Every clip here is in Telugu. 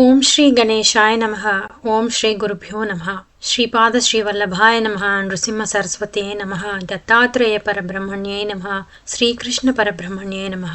ఓం శ్రీ గణేశాయ నమ ఓం శ్రీ గురుభ్యో నమ శ్రీపాద శ్రీవల్లభాయ నమ నృసింహ సరస్వతే నమ దత్తాత్రేయ పరబ్రహ్మణ్యే నమ శ్రీకృష్ణ పరబ్రహ్మణ్యే నమ.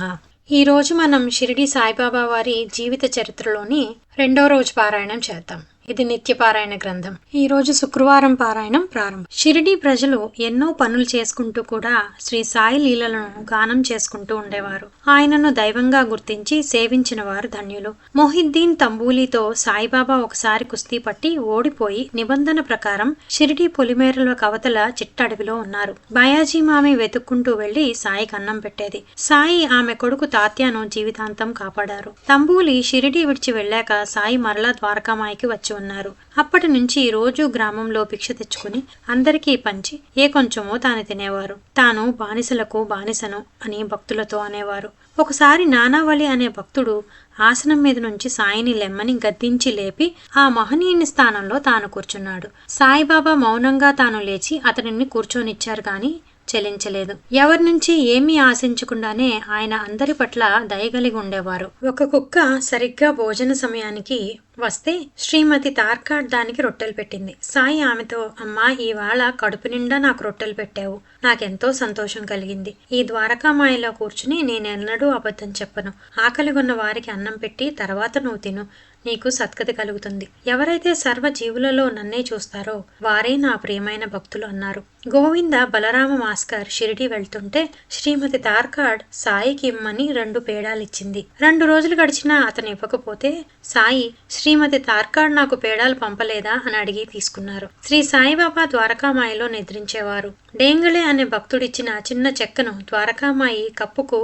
ఈ రోజు మనం షిరిడి సాయిబాబా వారి జీవిత చరిత్రలోని రెండో రోజు పారాయణం చేద్దాం. ఇది నిత్యపారాయణ గ్రంథం. ఈ రోజు శుక్రవారం పారాయణం ప్రారంభం. షిరిడి ప్రజలు ఎన్నో పనులు చేసుకుంటూ కూడా శ్రీ సాయి లీలలను గానం చేసుకుంటూ ఉండేవారు. ఆయనను దైవంగా గుర్తించి సేవించిన వారు ధన్యులు. మొహిద్దీన్ తంబూలీతో సాయిబాబా ఒకసారి కుస్తీ పట్టి ఓడిపోయి నిబంధన ప్రకారం షిరిడి పొలిమేరల కవతల చిట్టడవిలో ఉన్నారు. బయాజీ మామి వెతుక్కుంటూ వెళ్ళి సాయికి అన్నం పెట్టేది. సాయి ఆమె కొడుకు తాత్యాను జీవితాంతం కాపాడారు. తంబూలి షిరిడి విడిచి వెళ్ళాక సాయి మరలా ద్వారకామాయికి వచ్చి ఉన్నారు. అప్పటి నుంచి రోజు గ్రామంలో భిక్ష తెచ్చుకుని అందరికీ పంచి ఏ కొంచెమో తాను తినేవారు. తాను బానిసలకు బానిసను అని భక్తులతో అనేవారు. ఒకసారి నానావళి అనే భక్తుడు ఆసనం మీద నుంచి సాయిని లెమ్మని గద్దించి లేపి ఆ మహనీయుని స్థానంలో తాను కూర్చున్నాడు. సాయిబాబా మౌనంగా తాను లేచి అతనిని కూర్చొనిచ్చారు గాని చెలించలేదు ఎవరి నుంచి ఏమీ ఆశించకుండానే ఆయన అందరి పట్ల దయగలిగి ఉండేవారు. ఒక కుక్క సరిగ్గా భోజన సమయానికి వస్తే శ్రీమతి తార్కాడ్ దానికి రొట్టెలు పెట్టింది. సాయి ఆమెతో అమ్మా ఇవాళ కడుపు నిండా నాకు రొట్టెలు పెట్టావు. నాకెంతో సంతోషం కలిగింది. ఈ ద్వారకామాయలో కూర్చుని నేనెన్నడూ అబద్ధం చెప్పను. ఆకలిగొన్న వారికి అన్నం పెట్టి తర్వాత నువ్వు తిను. నీకు సత్కతి కలుగుతుంది. ఎవరైతే సర్వ జీవులలో నన్నే చూస్తారో వారే నా ప్రియమైన భక్తులు అన్నారు. గోవింద బలరామ మాస్కర్ షిరిడి వెళ్తుంటే శ్రీమతి తార్కాడ్ సాయికి ఇమ్మని రెండు పేడాలిచ్చింది. రెండు రోజులు గడిచినా అతను ఇవ్వకపోతే సాయి శ్రీమతి తార్కాడ్ నాకు పేడాలు పంపలేదా అని అడిగి తీసుకున్నారు. శ్రీ సాయిబాబా ద్వారకామాయిలో నిద్రించేవారు. డేంగళే అనే భక్తుడిచ్చిన చిన్న చెక్కను ద్వారకామాయి కప్పుకు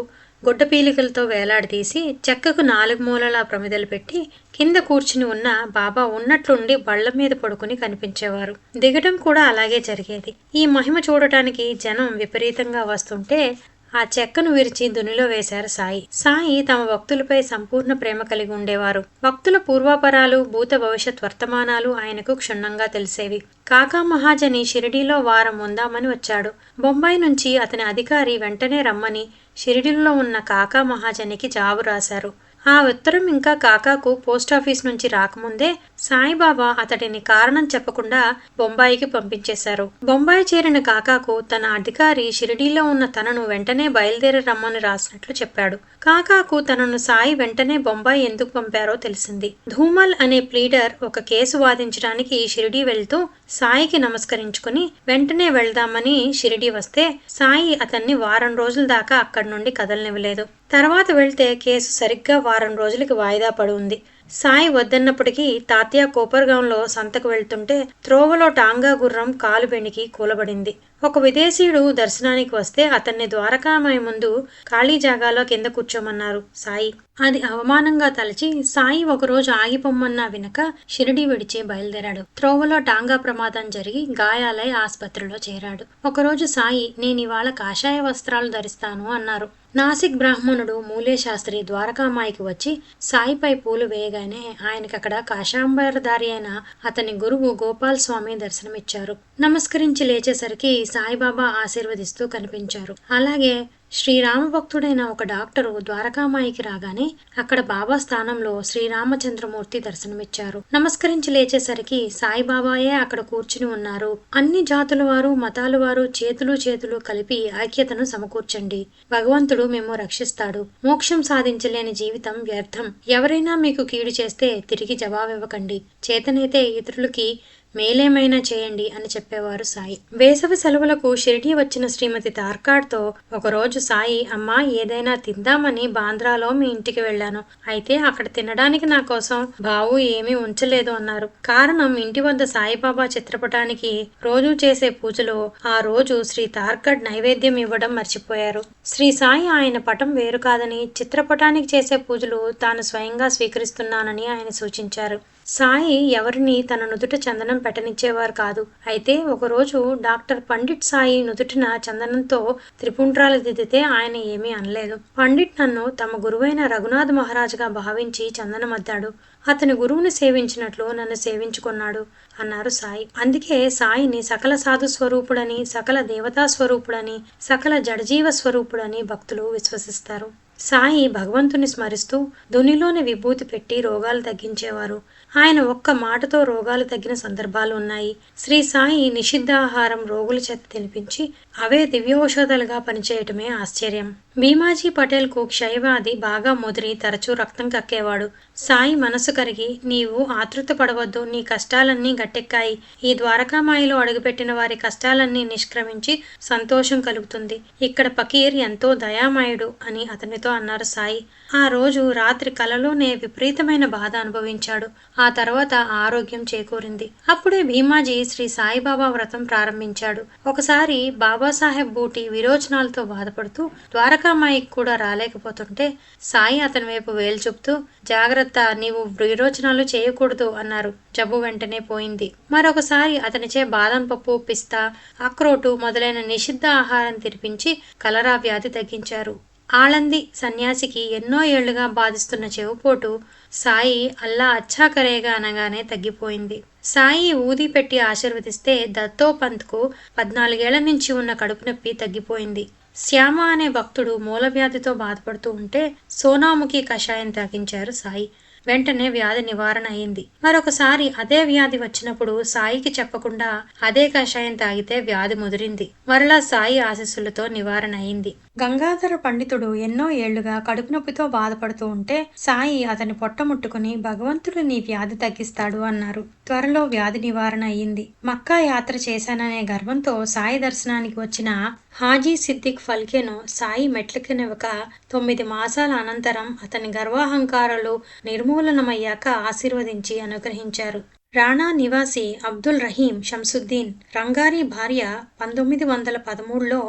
గుడ్డ పీలికలతో వేలాడదీసి చెక్కకు నాలుగు మూలలా ప్రమిదలు పెట్టి కింద కూర్చుని ఉన్న బాబా ఉన్నట్లుండి బళ్ళ మీద పడుకుని కనిపించేవారు. దిగడం కూడా అలాగే జరిగేది. ఈ మహిమ చూడటానికి జనం విపరీతంగా వస్తుంటే ఆ చెక్కను విరిచి దునిలో వేశారు సాయి. సాయి తమ భక్తులపై సంపూర్ణ ప్రేమ కలిగి ఉండేవారు. భక్తుల పూర్వాపరాలు భూత భవిష్యత్ వర్తమానాలు ఆయనకు క్షుణ్ణంగా తెలిసేవి. కాకా మహాజని షిరిడీలో వారం ఉందామని వచ్చాడు. బొంబాయి నుంచి అతని అధికారి వెంటనే రమ్మని షిరిడీలో ఉన్న కాకా మహాజనికి జాబు రాశారు. ఆ ఉత్తరం ఇంకా కాకాకు పోస్టాఫీస్ నుంచి రాకముందే సాయిబాబా అతడిని కారణం చెప్పకుండా బొంబాయికి పంపించేశారు. బొంబాయి చేరిన కాకాకు తన అధికారి షిరిడీలో ఉన్న తనను వెంటనే బయలుదేరి రమ్మని రాసినట్లు చెప్పాడు. కాకాకు తనను సాయి వెంటనే బొంబాయి ఎందుకు పంపారో తెలిసింది. ధూమల్ అనే ప్లీడర్ ఒక కేసు వాదించడానికి షిరిడీ వెళ్తూ సాయికి నమస్కరించుకుని వెంటనే వెళ్దామని షిరిడీ వస్తే సాయి అతన్ని వారం రోజుల దాకా అక్కడి నుండి కదలనివ్వలేదు. తర్వాత వెళ్తే కేసు సరిగ్గా వారం రోజులకి వాయిదా పడి ఉంది సాయి వద్దన్నప్పటికీ తాత్య కోపర్గాంలో సంతకు వెళ్తుంటే త్రోవలో టాంగా గుర్రం కాలు బెణికి కూలబడింది. ఒక విదేశీయుడు దర్శనానికి వస్తే అతన్ని ద్వారకామయ ముందు ఖాళీ జాగాలో కింద కూర్చోమన్నారు సాయి. అది అవమానంగా తలచి సాయి ఒకరోజు ఆగిపోమ్మన్నా వినక షిరిడి విడిచి బయలుదేరాడు. త్రోవలో టాంగా ప్రమాదం జరిగి గాయాలై ఆసుపత్రిలో చేరాడు. ఒకరోజు సాయి నేనివాళ కాషాయ వస్త్రాలు ధరిస్తాను అన్నారు. నాసిక్ బ్రాహ్మణుడు మూలేశాస్త్రి ద్వారకామాయికి వచ్చి సాయిపై పూలు వేయగానే ఆయనకక్కడ కాశాంబరదారి అయిన అతని గురువు గోపాల్ స్వామి దర్శనమిచ్చారు. నమస్కరించి లేచేసరికి సాయిబాబా ఆశీర్వదిస్తూ కనిపించారు. అలాగే శ్రీరామ భక్తుడైన ఒక డాక్టరు ద్వారకామాయికి రాగానే అక్కడ బాబా స్థానంలో శ్రీరామచంద్రమూర్తి దర్శనమిచ్చారు. నమస్కరించి లేచేసరికి సాయిబాబాయే అక్కడ కూర్చుని ఉన్నారు. అన్ని జాతుల వారు మతాల వారు చేతులు చేతులు కలిపి ఐక్యతను సమకూర్చండి. భగవంతుడు మేము రక్షిస్తాడు. మోక్షం సాధించలేని జీవితం వ్యర్థం. ఎవరైనా మీకు కీడు చేస్తే తిరిగి జవాబివ్వకండి. చేతనైతే ఇతరులకి మేలేమైనా చేయండి అని చెప్పేవారు సాయి. వేసవి సెలవులకు షిరిడి వచ్చిన శ్రీమతి తార్కాడ్తో ఒకరోజు సాయి అమ్మా ఏదైనా తిందామని బాంద్రాలో మీ ఇంటికి వెళ్ళాను. అయితే అక్కడ తినడానికి నా కోసం బావు ఏమీ ఉంచలేదు అన్నారు. కారణం ఇంటి వద్ద సాయిబాబా చిత్రపటానికి రోజు చేసే పూజలో ఆ రోజు శ్రీ తార్కడ్ నైవేద్యం ఇవ్వడం మర్చిపోయారు. శ్రీ సాయి ఆయన పటం వేరు కాదని చిత్రపటానికి చేసే పూజలు తాను స్వయంగా స్వీకరిస్తున్నానని ఆయన సూచించారు. సాయి ఎవరిని తన నుదుట చందనం పెట్టనిచ్చేవారు కాదు. అయితే ఒకరోజు డాక్టర్ పండిట్ సాయి నుదుటిన చందనంతో త్రిపుండ్రాలు దిద్దితే ఆయన ఏమీ అనలేదు. పండిట్ నన్ను తమ గురువైన రఘునాథ్ మహారాజుగా భావించి చందనమద్దాడు. అతని గురువుని సేవించినట్లు నన్ను సేవించుకున్నాడు అన్నారు సాయి. అందుకే సాయిని సకల సాధు స్వరూపుడని సకల దేవతా స్వరూపుడని సకల జడజీవ స్వరూపుడని భక్తులు విశ్వసిస్తారు. సాయి భగవంతుని స్మరిస్తూ దునిలోని విభూతి పెట్టి రోగాలు తగ్గించేవారు. ఆయన ఒక్క మాటతో రోగాలు తగ్గిన సందర్భాలు ఉన్నాయి. శ్రీ సాయి నిషిద్ధాహారం రోగుల చేత తినిపించి అవే దివ్యౌషధాలుగా పనిచేయటమే ఆశ్చర్యం. భీమాజీ పటేల్కు క్షయవ్యాధి బాగా ముదిరి తరచూ రక్తం కక్కేవాడు. సాయి మనసు కరిగి నీవు ఆతృత పడవద్దు నీ కష్టాలన్నీ గట్టెక్కాయి. ఈ ద్వారకామాయిలో అడుగుపెట్టిన వారి కష్టాలన్నీ నిష్క్రమించి సంతోషం కలుగుతుంది. ఇక్కడ పకీర్ ఎంతో దయామయుడు అని అతనితో అన్నారు సాయి. ఆ రోజు రాత్రి కలలోనే విపరీతమైన బాధ అనుభవించాడు. ఆ ఆ తర్వాత ఆరోగ్యం చేకూరింది. అప్పుడే భీమాజీ శ్రీ సాయిబాబా వ్రతం ప్రారంభించాడు. ఒకసారి బాబాసాహెబ్ బూటి విరోచనాలతో బాధపడుతూ ద్వారకామాయికి కూడా రాలేకపోతుంటే సాయి అతని వైపు వేలు చూపుతూ జాగ్రత్త నీవు విరోచనాలు చేయకూడదు అన్నారు. జబ్బు వెంటనే పోయింది. మరొకసారి అతనిచే బాదం పప్పు పిస్తా అక్రోటు మొదలైన నిషిద్ధ ఆహారం తినిపించి కలరా వ్యాధి తగ్గించారు. ఆళంది సన్యాసికి ఎన్నో ఏళ్ళుగా బాధిస్తున్న చెవుపోటు సాయి అల్లా అచ్చాకరేగా అనగానే తగ్గిపోయింది. సాయి ఊది పెట్టి ఆశీర్వదిస్తే దత్తోపంత్కు పద్నాలుగేళ్ళ నుంచి ఉన్న కడుపు నొప్పి తగ్గిపోయింది. శ్యామ అనే భక్తుడు మూలవ్యాధితో బాధపడుతూ ఉంటే సోనాముఖి కషాయం తాగించారు సాయి. వెంటనే వ్యాధి నివారణ అయింది. మరొకసారి అదే వ్యాధి వచ్చినప్పుడు సాయికి చెప్పకుండా అదే కషాయం తాగితే వ్యాధి ముదిరింది. మరలా సాయి ఆశీస్సులతో నివారణ అయింది. గంగాధర పండితుడు ఎన్నో ఏళ్ళుగా కడుపు నొప్పితో బాధపడుతూ ఉంటే సాయి అతని పొట్ట ముట్టుకుని భగవంతుడు నీ వ్యాధి తగ్గిస్తాడు అన్నారు. త్వరలో వ్యాధి నివారణ అయింది మక్కా యాత్ర చేశాననే గర్వంతో సాయి దర్శనానికి వచ్చిన హాజీ సిద్దిక్ ఫల్కేను సాయి మెట్లకెనవక తొమ్మిది మాసాల అనంతరం అతని గర్వాహంకారాలు నిర్మూలనమయ్యాక ఆశీర్వదించి అనుగ్రహించారు. రాణా నివాసి అబ్దుల్ రహీం షంసుద్దీన్ రంగారి భార్య పంతొమ్మిది వందల పదమూడులో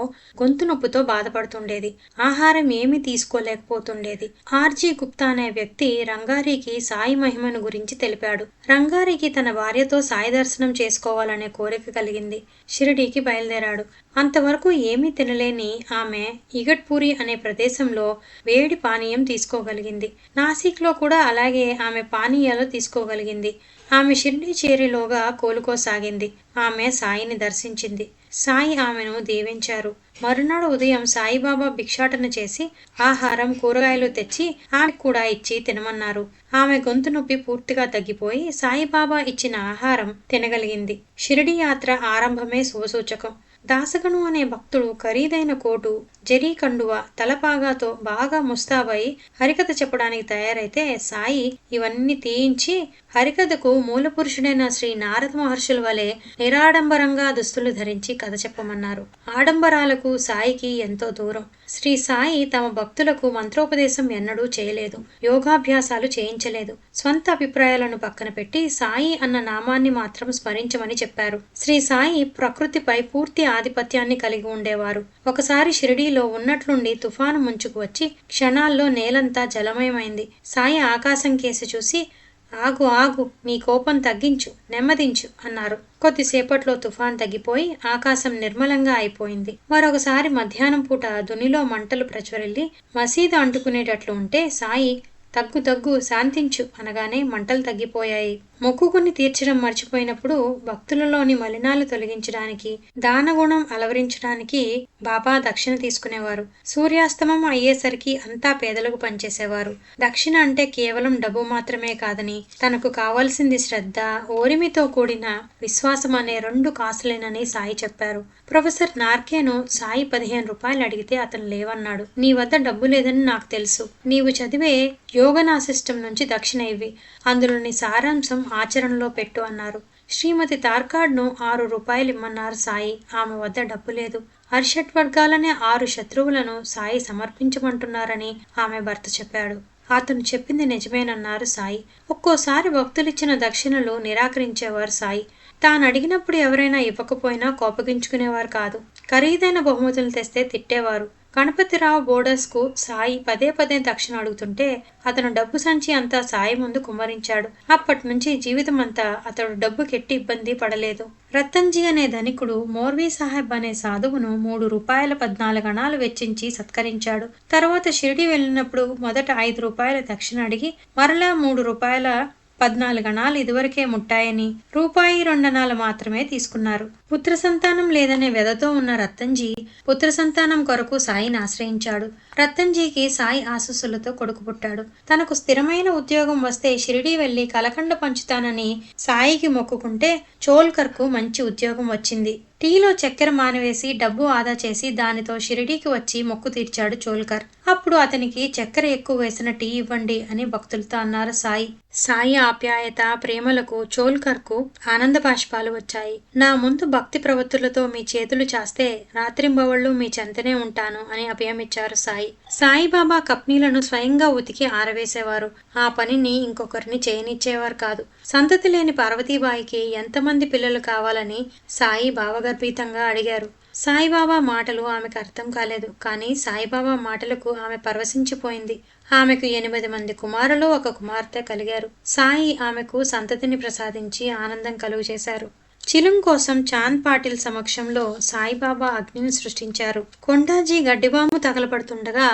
గొంతు నొప్పితో బాధపడుతుండేది. ఆహారం ఏమీ తీసుకోలేకపోతుండేది. ఆర్జీ గుప్తా అనే వ్యక్తి రంగారికి సాయి మహిమను గురించి తెలిపాడు. రంగారికి తన భార్యతో సాయి దర్శనం చేసుకోవాలనే కోరిక కలిగింది. షిరిడీకి బయలుదేరాడు. అంతవరకు ఏమీ తినలేని ఆమె ఇగట్పూరి అనే ప్రదేశంలో వేడి పానీయం తీసుకోగలిగింది. నాసిక్లో కూడా అలాగే ఆమె పానీయాలు తీసుకోగలిగింది. ఆమె షిర్డీ చేరిలోగా కోలుకోసాగింది. ఆమె సాయిని దర్శించింది. సాయి ఆమెను దీవించారు. మరునాడు ఉదయం సాయిబాబా భిక్షాటన చేసి ఆహారం కూరగాయలు తెచ్చి ఆమె కూడా ఇచ్చి తినమన్నారు. ఆమె గొంతు నొప్పి పూర్తిగా తగ్గిపోయి సాయిబాబా ఇచ్చిన ఆహారం తినగలిగింది. షిరిడి యాత్ర ఆరంభమే శుభసూచకం. దాసగను అనే భక్తుడు ఖరీదైన కోటు జరీ కండువ తలపాగాతో బాగా ముస్తాబై హరికథ చెప్పడానికి తయారైతే సాయి ఇవన్నీ తీయించి హరికథకు మూల పురుషుడైన శ్రీ నారద మహర్షుల వలె నిరాడంబరంగా దుస్తులు ధరించి కథ చెప్పమన్నారు. ఆడంబరాలకు సాయికి ఎంతో దూరం. శ్రీ సాయి తమ భక్తులకు మంత్రోపదేశం ఎన్నడూ చేయలేదు. యోగాభ్యాసాలు చేయించలేదు. స్వంత అభిప్రాయాలను పక్కన పెట్టి సాయి అన్న నామాన్ని మాత్రం స్మరించమని చెప్పారు. శ్రీ సాయి ప్రకృతిపై పూర్తి ఆధిపత్యాన్ని కలిగి ఉండేవారు. ఒకసారి షిరిడీలో ఉన్నట్లుండి తుఫాను ముంచుకు వచ్చి క్షణాల్లో నేలంతా జలమయమైంది. సాయి ఆకాశం కేసి చూసి ఆగు ఆగు నీ కోపం తగ్గించు నెమ్మదించు అన్నారు. కొద్దిసేపట్లో తుఫాన్ తగ్గిపోయి ఆకాశం నిర్మలంగా అయిపోయింది. మరొకసారి మధ్యాహ్నం పూట దునిలో మంటలు ప్రచురిల్లి మసీదు అంటుకునేటట్లు ఉంటే సాయి తగ్గు తగ్గు శాంతించు అనగానే మంటలు తగ్గిపోయాయి. మొక్కుకుని తీర్చడం మర్చిపోయినప్పుడు భక్తులలోని మలినాలు తొలగించడానికి దానగుణం అలవరించడానికి బాబా దక్షిణ తీసుకునేవారు. సూర్యాస్తమం అయ్యేసరికి అంతా పేదలకు పనిచేసేవారు. దక్షిణ అంటే కేవలం డబ్బు మాత్రమే కాదని తనకు కావాల్సింది శ్రద్ధ ఓరిమితో కూడిన విశ్వాసం అనే రెండు కాసులేనని సాయి చెప్పారు. ప్రొఫెసర్ నార్కేను సాయి పదిహేను రూపాయలు అడిగితే అతను లేవన్నాడు. నీ వద్ద డబ్బు లేదని నాకు తెలుసు. నీవు చదివే యోగనా సిస్టమ్ నుంచి దక్షిణ ఇవి అందులోని సారాంశం ఆచరణలో పెట్టు అన్నారు. శ్రీమతి తార్కాడ్ను ఆరు రూపాయలు ఇమ్మన్నారు సాయి. ఆమె వద్ద డబ్బు లేదు. అర్షట్ వర్గాలనే ఆరు శత్రువులను సాయి సమర్పించమంటున్నారని ఆమె భర్త చెప్పాడు. అతను చెప్పింది నిజమేనన్నారు సాయి. ఒక్కోసారి భక్తులిచ్చిన దక్షిణలు నిరాకరించేవారు సాయి. తాను అడిగినప్పుడు ఎవరైనా ఇవ్వకపోయినా కోపగించుకునేవారు కాదు. ఖరీదైన బహుమతులు తెస్తే తిట్టేవారు. గణపతిరావు బోర్డర్స్కు సాయి పదే పదే దక్షిణ అడుగుతుంటే అతను డబ్బు సంచి అంతా సాయి ముందు కుమ్మరించాడు. అప్పటి నుంచి జీవితం అంతా అతడు డబ్బు కెట్టి ఇబ్బంది పడలేదు. రత్తన్జీ అనే ధనికుడు మోర్వీ సాహెబ్ అనే సాధువును మూడు రూపాయల పద్నాలుగు అణాలు వెచ్చించి సత్కరించాడు. తర్వాత షిరిడి వెళ్ళినప్పుడు మొదట ఐదు రూపాయల దక్షిణ అడిగి మరలా మూడు రూపాయల పద్నాలుగు అణాలు ఇదివరకే ముట్టాయని రూపాయి రెండనాలు మాత్రమే తీసుకున్నారు. పుత్ర సంతానం లేదనే వెదతో ఉన్న రత్తంజీ పుత్ర సంతానం కొరకు సాయిని ఆశ్రయించాడు. రత్తంజీకి సాయి ఆశస్సులతో కొడుకు పుట్టాడు. తనకు స్థిరమైన ఉద్యోగం వస్తే షిరిడీ వెళ్ళి కలకండ పంచుతానని సాయికి మొక్కుకుంటే చోల్కర్కు మంచి ఉద్యోగం వచ్చింది. టీలో చక్కెర మానవేసి డబ్బు ఆదా చేసి దానితో షిరిడీకి వచ్చి మొక్కు తీర్చాడు చోల్కర్. అప్పుడు అతనికి చక్కెర ఎక్కువ వేసిన టీ ఇవ్వండి అని భక్తులతో అన్నారు సాయి. సాయి ఆప్యాయత ప్రేమలకు చోల్కర్కు ఆనంద బాష్పాలు వచ్చాయి. నా ముందు భక్ భక్తి ప్రవృత్తులతో మీ చేతులు చాస్తే రాత్రింబవళ్ళు మీ చెంతనే ఉంటాను అని అభయమిచ్చారు సాయి. సాయిబాబా కప్నీలను స్వయంగా ఉతికి ఆరవేసేవారు. ఆ పనిని ఇంకొకరిని చేయనిచ్చేవారు కాదు. సంతతి లేని పార్వతీబాయికి ఎంతమంది పిల్లలు కావాలని సాయి భావగర్భితంగా అడిగారు. సాయిబాబా మాటలు ఆమెకు అర్థం కాలేదు. కానీ సాయిబాబా మాటలకు ఆమె పరవశించిపోయింది. ఆమెకు ఎనిమిది మంది కుమారులు ఒక కుమార్తె కలిగారు. సాయి ఆమెకు సంతతిని ప్రసాదించి ఆనందం కలుగు చేశారు చిలుం కోసం చాంద్ పాటిల్ సమక్షంలో సాయిబాబా అగ్నిని సృష్టించారు. కొండాజీ గడ్డిబాము తగలపడుతుండగా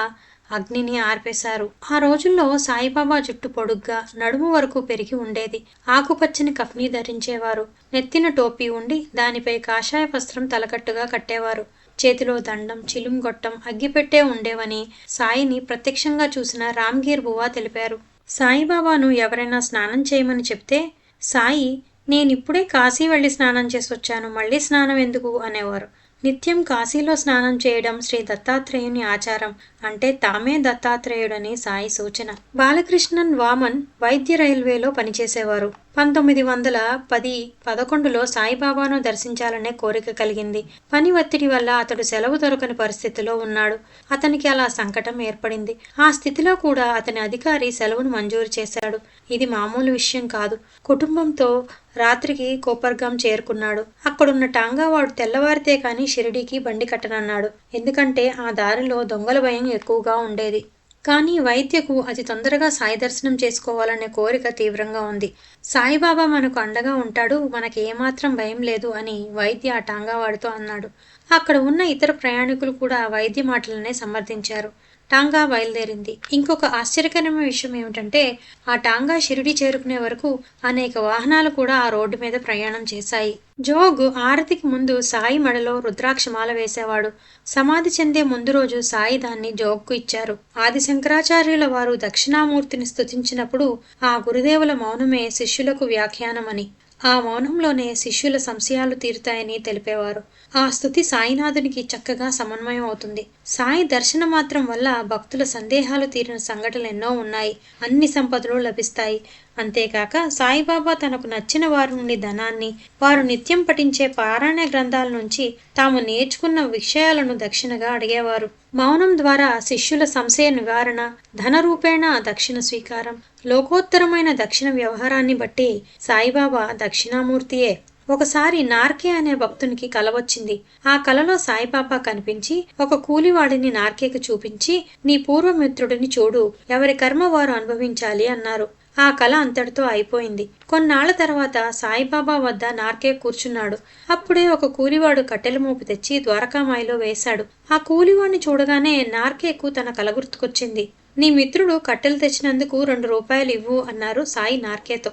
అగ్నిని ఆర్పేశారు. ఆ రోజుల్లో సాయిబాబా జుట్టు పొడుగ్గా నడుము వరకు పెరిగి ఉండేది. ఆకుపచ్చని కఫ్నీ ధరించేవారు. నెత్తిన టోపీ ఉండి దానిపై కాషాయ వస్త్రం తలకట్టుగా కట్టేవారు. చేతిలో దండం చిలుం గొట్టం అగ్గిపెట్టే ఉండేవని సాయిని ప్రత్యక్షంగా చూసిన రామ్గీర్ బువా తెలిపారు. సాయిబాబాను ఎవరైనా స్నానం చేయమని చెప్తే సాయి నేనిప్పుడే కాశీ వెళ్ళి స్నానం చేసి వచ్చాను మళ్ళీ స్నానం ఎందుకు? అనేవారు. నిత్యం కాశీలో స్నానం చేయడం శ్రీ దత్తాత్రేయుని ఆచారం అంటే తామే దత్తాత్రేయుడని సాయి సూచన. బాలకృష్ణన్ వామన్ వైద్య రైల్వేలో పనిచేసేవారు. పంతొమ్మిది వందల పది పదకొండులో సాయిబాబాను దర్శించాలనే కోరిక కలిగింది. పని ఒత్తిడి వల్ల అతడు సెలవు దొరకని పరిస్థితిలో ఉన్నాడు. అతనికి అలా సంకటం ఏర్పడింది. ఆ స్థితిలో కూడా అతని అధికారి సెలవును మంజూరు చేశాడు. ఇది మామూలు విషయం కాదు. కుటుంబంతో రాత్రికి కోపర్గాం చేరుకున్నాడు. అక్కడున్న టాంగావాడు తెల్లవారితే కాని షిరిడీకి బండి కట్టనన్నాడు. ఎందుకంటే ఆ దారిలో దొంగల భయం ఎక్కువగా ఉండేది. కానీ వైద్యకు అతి తొందరగా సాయి దర్శనం చేసుకోవాలనే కోరిక తీవ్రంగా ఉంది. సాయిబాబా మనకు అండగా ఉంటాడు మనకి ఏమాత్రం భయం లేదు అని వైద్య ఆ టాంగావాడితో అన్నాడు. అక్కడ ఉన్న ఇతర ప్రయాణికులు కూడా వైద్య మాటలనే సమర్థించారు. టాంగా బయలుదేరింది. ఇంకొక ఆశ్చర్యకరమైన విషయం ఏమిటంటే ఆ టాంగా షిరిడి చేరుకునే వరకు అనేక వాహనాలు కూడా ఆ రోడ్డు మీద ప్రయాణం చేశాయి. జోగ్ ఆరతికి ముందు సాయి మడలో రుద్రాక్షమాల వేసేవాడు. సమాధి చెందే ముందు రోజు సాయి దాన్ని జోగ్కు ఇచ్చారు. ఆది శంకరాచార్యుల వారు దక్షిణామూర్తిని స్తుతించినప్పుడు ఆ గురుదేవుల మౌనమే శిష్యులకు వ్యాఖ్యానమని. ఆ మౌనంలోనే శిష్యుల సంశయాలు తీరుతాయని తెలిపేవారు. ఆ స్థుతి సాయినాథునికి చక్కగా సమన్వయం అవుతుంది. సాయి దర్శన మాత్రం వల్ల భక్తుల సందేహాలు తీరిన సంఘటనలు ఎన్నో ఉన్నాయి. అన్ని సంపదలు లభిస్తాయి. అంతేకాక సాయిబాబా తనకు నచ్చిన వారి నుండి ధనాన్ని వారు నిత్యం పఠించే పారాయణ గ్రంథాల నుంచి తాము నేర్చుకున్న విషయాలను దక్షిణగా అడిగేవారు. మౌనం ద్వారా శిష్యుల సంశయ నివారణ ధన రూపేణ దక్షిణ స్వీకారం లోకోత్తరమైన దక్షిణ వ్యవహారాన్ని బట్టి సాయిబాబా దక్షిణామూర్తియే. ఒకసారి నార్కే అనే భక్తునికి కల వచ్చింది. ఆ కలలో సాయిబాబా కనిపించి ఒక కూలివాడిని నార్కేకి చూపించి నీ పూర్వమిత్రుడిని చూడు ఎవరి కర్మ వారు అనుభవించాలి అన్నారు. ఆ కళ అంతటితో అయిపోయింది. కొన్నాళ్ళ తర్వాత సాయిబాబా వద్ద నార్కే కూర్చున్నాడు. అప్పుడే ఒక కూలివాడు కట్టెల మోపు తెచ్చి ద్వారకామాయిలో వేశాడు. ఆ కూలివాడిని చూడగానే నార్కేకు తన కల గుర్తుకొచ్చింది. నీ మిత్రుడు కట్టెలు తెచ్చినందుకు రెండు రూపాయలు ఇవ్వు అన్నారు సాయి నార్కేతో.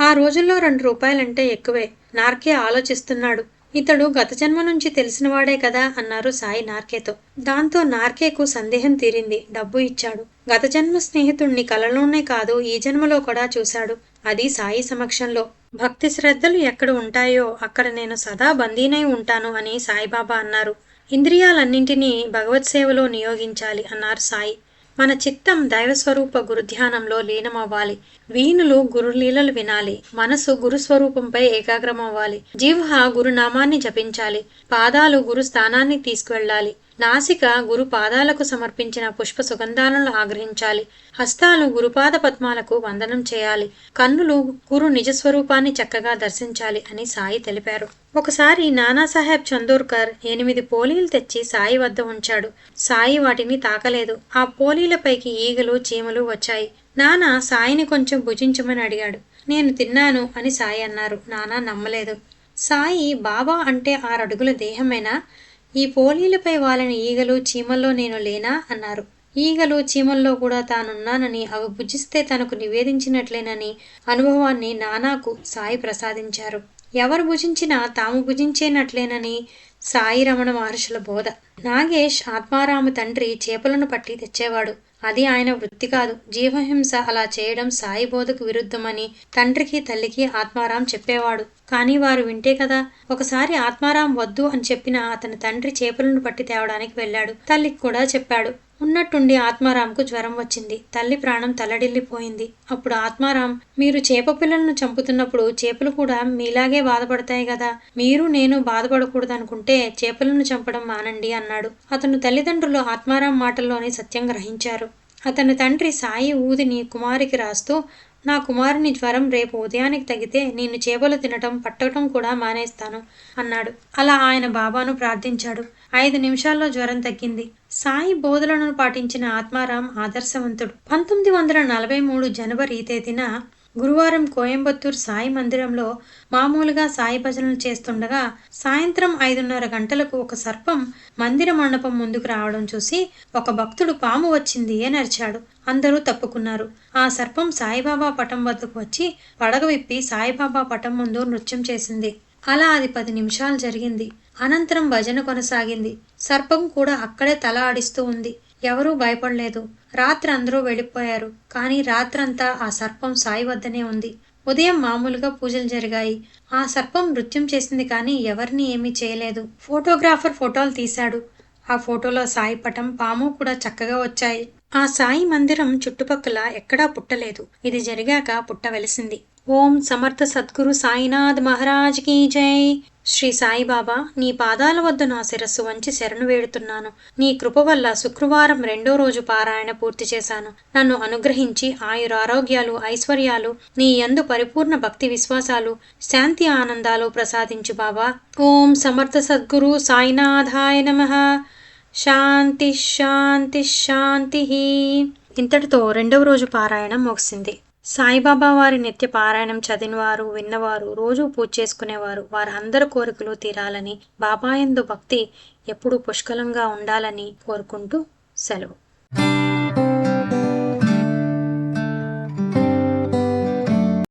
ఆ రోజుల్లో రెండు రూపాయలంటే ఎక్కువే నార్కే ఆలోచిస్తున్నాడు. ఇతడు గత జన్మ నుంచి తెలిసినవాడే కదా అన్నారు సాయి నార్కేతో. దాంతో నార్కేకు సందేహం తీరింది. డబ్బు ఇచ్చాడు. గత జన్మ స్నేహితుణ్ణి కలలోనే కాదు ఈ జన్మలో కూడా చూశాడు. అది సాయి సమక్షంలో. భక్తి శ్రద్ధలు ఎక్కడ ఉంటాయో అక్కడ నేను సదా బందీనై ఉంటాను అని సాయిబాబా అన్నారు. ఇంద్రియాలన్నింటినీ భగవత్ సేవలో నియోగించాలి అన్నారు సాయి. మన చిత్తం దైవస్వరూప గురుధ్యానంలో లీనమవ్వాలి. వీణులు గురులీలలు వినాలి. మనసు గురుస్వరూపంపై ఏకాగ్రమవ్వాలి. జీవ గురునామాన్ని జపించాలి. పాదాలు గురు స్థానాన్ని తీసుకువెళ్ళాలి. నాసిక గురు పాదాలకు సమర్పించిన పుష్ప సుగంధాలను ఆగ్రహించాలి. హస్తాలు గురుపాద పద్మాలకు వందనం చేయాలి. కన్నులు గురు నిజస్వరూపాన్ని చక్కగా దర్శించాలి అని సాయి తెలిపారు. ఒకసారి నానాసాహెబ్ చందోర్కర్ ఎనిమిది పోలీలు తెచ్చి సాయి వద్ద ఉంచాడు. సాయి వాటిని తాకలేదు. ఆ పోలీలపైకి ఈగలు చీమలు వచ్చాయి. నానా సాయిని కొంచెం భుజించమని అడిగాడు. నేను తిన్నాను అని సాయి అన్నారు. నానా నమ్మలేదు. సాయి బాబా అంటే ఆరడుగుల దేహమేనా? ఈ పోలీలపై వాలిన ఈగలు చీమల్లో నేను లేనా? అన్నారు. ఈగలు చీమల్లో కూడా తానున్నానని అవి భుజిస్తే తనకు నివేదించినట్లేనని అనుభవాన్ని నానాకు సాయి ప్రసాదించారు. ఎవరు భుజించినా తాము భుజించేనట్లేనని సాయి రమణ మహర్షుల బోధ. నాగేష్ ఆత్మారాము తండ్రి చేపలను పట్టి తెచ్చేవాడు. అది ఆయన వృత్తి కాదు. జీవహింస అలా చేయడం సాయి బోధకు విరుద్ధమని తండ్రికి తల్లికి ఆత్మారాం చెప్పేవాడు. కానీ వారు వింటే కదా ఒకసారి ఆత్మారాం వద్దు అని చెప్పిన అతని తండ్రి చేపలను పట్టి తేవడానికి వెళ్ళాడు. తల్లికి కూడా చెప్పాడు. ఉన్నట్టుండి ఆత్మారాంకు జ్వరం వచ్చింది. తల్లి ప్రాణం తల్లడిల్లిపోయింది. అప్పుడు ఆత్మారాం మీరు చేప పిల్లలను చంపుతున్నప్పుడు చేపలు కూడా మీలాగే బాధపడతాయి కదా. మీరు నేను బాధపడకూడదనుకుంటే చేపలను చంపడం మానండి అన్నాడు. అతను తల్లిదండ్రులు ఆత్మారాం మాటల్లోని సత్యం గ్రహించారు. అతని తండ్రి సాయి ఊదిని కుమారికి రాస్తూ నా కుమారుని జ్వరం రేపు ఉదయానికి తగితే నేను చేపలు తినటం పట్టడం కూడా మానేస్తాను అన్నాడు. అలా ఆయన బాబాను ప్రార్థించాడు. ఐదు నిమిషాల్లో జ్వరం తగ్గింది. సాయి బోధలను పాటించిన ఆత్మారాం ఆదర్శవంతుడు. పంతొమ్మిది వందల నలభై మూడు జనవరి తేదీన గురువారం కోయంబత్తూర్ సాయి మందిరంలో మామూలుగా సాయి భజనలు చేస్తుండగా సాయంత్రం ఐదున్నర గంటలకు ఒక సర్పం మందిర మండపం ముందుకు రావడం చూసి ఒక భక్తుడు పాము వచ్చింది అని అరిచాడు. అందరూ తప్పుకున్నారు. ఆ సర్పం సాయిబాబా పటం వద్దకు వచ్చి పడగ విప్పి సాయిబాబా పటం ముందు నృత్యం చేసింది. అలా అది పది నిమిషాలు జరిగింది. అనంతరం భజన కొనసాగింది. సర్పం కూడా అక్కడే తల ఆడిస్తూ ఉంది. ఎవరూ భయపడలేదు. రాత్రి అందరూ వెళ్ళిపోయారు. కానీ రాత్రంతా ఆ సర్పం సాయి వద్దనే ఉంది. ఉదయం మామూలుగా పూజలు జరిగాయి. ఆ సర్పం నృత్యం చేసింది కానీ ఎవరిని ఏమీ చేయలేదు. ఫోటోగ్రాఫర్ ఫోటోలు తీశాడు. ఆ ఫోటోలో సాయి పటం పాము కూడా చక్కగా వచ్చాయి. ఆ సాయి మందిరం చుట్టుపక్కల ఎక్కడా పుట్టలేదు. ఇది జరిగాక పుట్ట వెలిసింది ఓం సమర్థ సద్గురు సాయినాథ్ మహారాజ్ కీ జై. శ్రీ సాయిబాబా నీ పాదాల వద్ద నా శిరస్సు వంచి శరణు వేడుతున్నాను. నీ కృప వల్ల శుక్రవారం రెండో రోజు పారాయణ పూర్తి చేశాను. నన్ను అనుగ్రహించి ఆయురారోగ్యాలు ఐశ్వర్యాలు నీ యందు పరిపూర్ణ భక్తి విశ్వాసాలు శాంతి ఆనందాలు ప్రసాదించు బాబా ఓం సమర్థ సద్గురు సాయినాథాయ నమ. శాంతి శాంతి శాంతి. ఇంతటితో రెండవ రోజు పారాయణం ముగిసింది. సాయిబాబా వారి నిత్య పారాయణం చదివినవారు విన్నవారు రోజూ పూజ చేసుకునేవారు. వారందరి కోరికలు తీరాలని బాబాయందు భక్తి ఎప్పుడూ పుష్కలంగా ఉండాలని కోరుకుంటూ సెలవు.